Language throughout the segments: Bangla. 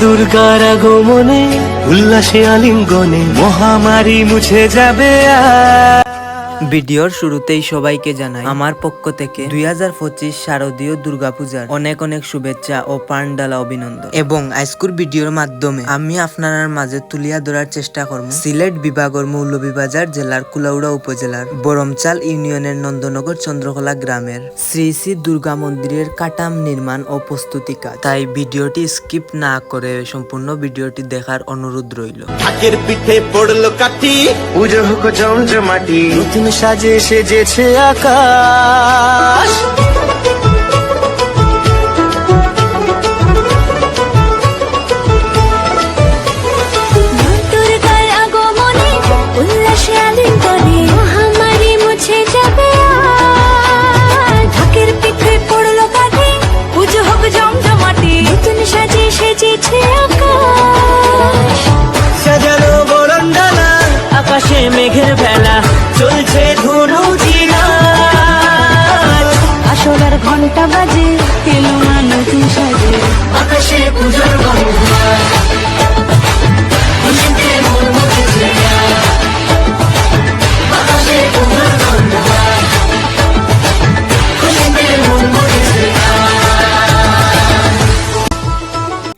দুর্গার আগমনে উল্লাসে আলিঙ্গনে মহামারী মুছে যাবে আর ভিডিওর শুরুতেই সবাইকে জানাই আমার পক্ষ থেকে দুই হাজার পঁচিশ শারদীয় দুর্গাপূজার অনেক অনেক শুভেচ্ছা ও পান্ডালা অভিনন্দন। এবং আইস্কুর ভিডিওর মাধ্যমে আমি আপনার মাঝে তুলিয়া ধরার চেষ্টা করব। সিলেট বিভাগের মৌলভীবাজার জেলার কুলাউড়া উপজেলার বরমচাল ইউনিয়নের নন্দনগর চন্দ্রকলা গ্রামের শ্রী শ্রী দুর্গা মন্দিরের কাটাম নির্মাণ ও প্রস্তুতি কাজ। তাই ভিডিওটি স্কিপ না করে সম্পূর্ণ ভিডিওটি দেখার অনুরোধ রইল। আগের পিঠে পড়ল কাঠি। পুজো হোক জমজমাটি সাজে সেজেছে আকাশ।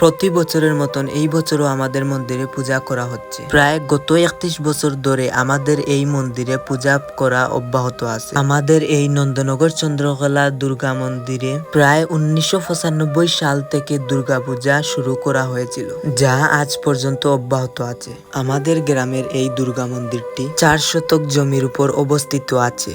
প্রতি বছরের মতন এই বছরও আমাদের মন্দিরে পূজা করা হচ্ছে। প্রায় গত একত্রিশ বছর ধরে আমাদের এই মন্দিরে পূজা করা অব্যাহত আছে। আমাদের এই নন্দনগর চন্দ্রকলা দুর্গা মন্দিরে প্রায় উনিশশো পঁচানব্বই সাল থেকে দুর্গা পূজা শুরু করা হয়েছিল, যা আজ পর্যন্ত অব্যাহত আছে। আমাদের গ্রামের এই দুর্গা মন্দিরটি চার শতক জমির উপর অবস্থিত আছে।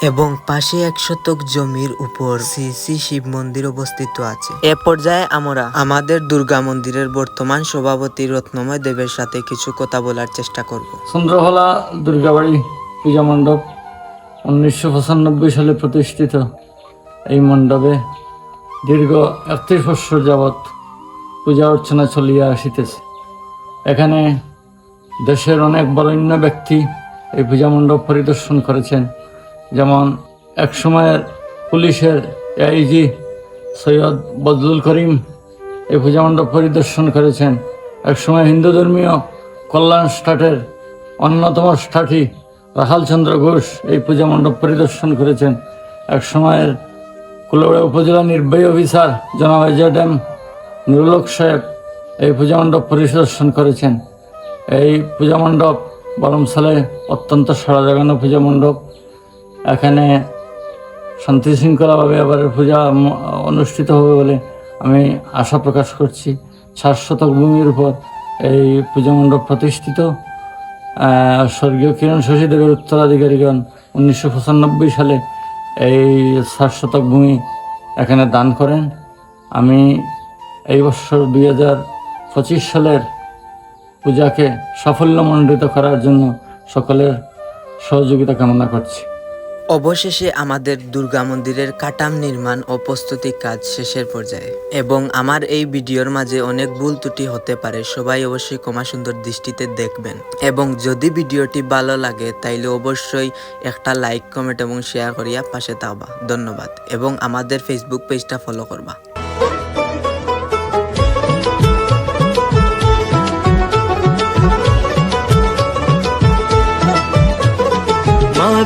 এবং পাশে এক শতক জমির উপর শ্রী শ্রী শিব মন্দির অবস্থিত আছে। এ পর্যায়ে আমরা আমাদের দুর্গা মন্দিরের বর্তমান সভাপতি রত্নময় দেবের সাথে কিছু কথা বলার চেষ্টা করব। চন্দ্রকলা দুর্গাবাড়ি পূজা মণ্ডপ উনিশশো পঁচানব্বই সালে প্রতিষ্ঠিত। এই মণ্ডপে দীর্ঘ একত্রিশ বৎসর যাবৎ পূজা অর্চনা চলিয়া আসিতেছে। এখানে দেশের অনেক বরেণ্য ব্যক্তি এই পূজা মণ্ডপ পরিদর্শন করেছেন। যেমন একসময়ের পুলিশের এআইজি সৈয়দ বদলুল করিম এই পূজা মণ্ডপ পরিদর্শন করেছেন। একসময় হিন্দু ধর্মীয় কল্যাণ স্টাটের অন্যতম স্টাটি রাহালচন্দ্র ঘোষ এই পূজা মণ্ডপ পরিদর্শন করেছেন। এক সময়ের কুলৌড়া উপজেলা নির্বাহী অফিসার জনাব এজেড এম নুরুলক সাহেব এই পূজা মণ্ডপ পরিদর্শন করেছেন। এই পূজা মণ্ডপ বরমসালে অত্যন্ত সারা জাগানো পূজা মণ্ডপ। এখানে শান্তি শৃঙ্খলাভাবে এবার পূজা অনুষ্ঠিত হবে বলে আমি আশা প্রকাশ করছি। ষাট শতক ভূমির উপর এই পূজা মণ্ডপ প্রতিষ্ঠিত। স্বর্গীয় কিরণ শশীদেবের উত্তরাধিকারীগণ উনিশশো পঁচানব্বই সালে এই ষাট শতক ভূমি এখানে দান করেন। আমি এই বছর দুই হাজার পঁচিশ সালের পূজাকে সাফল্যমণ্ডিত করার জন্য সকলের সহযোগিতা কামনা করছি। অবশেষে আমাদের দুর্গা মন্দিরের কাটাম নির্মাণ ও প্রস্তুতি কাজ শেষের পর্যায়ে। এবং আমার এই ভিডিওর মাঝে অনেক ভুল ত্রুটি হতে পারে, সবাই অবশ্যই কমা সুন্দর দৃষ্টিতে দেখবেন। এবং যদি ভিডিওটি ভালো লাগে, তাইলে অবশ্যই একটা লাইক, কমেন্ট এবং শেয়ার করিয়া পাশে থাকবা। ধন্যবাদ। এবং আমাদের ফেসবুক পেজটা ফলো করবা।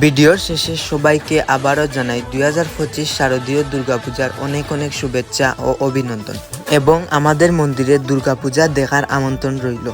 ভিডিওর শেষে সবাইকে আবারও জানাই, দুই হাজার পঁচিশ শারদীয় দুর্গাপূজার অনেক অনেক শুভেচ্ছা ও অভিনন্দন। এবং আমাদের মন্দিরে দুর্গাপূজা দেখার আমন্ত্রণ রইল।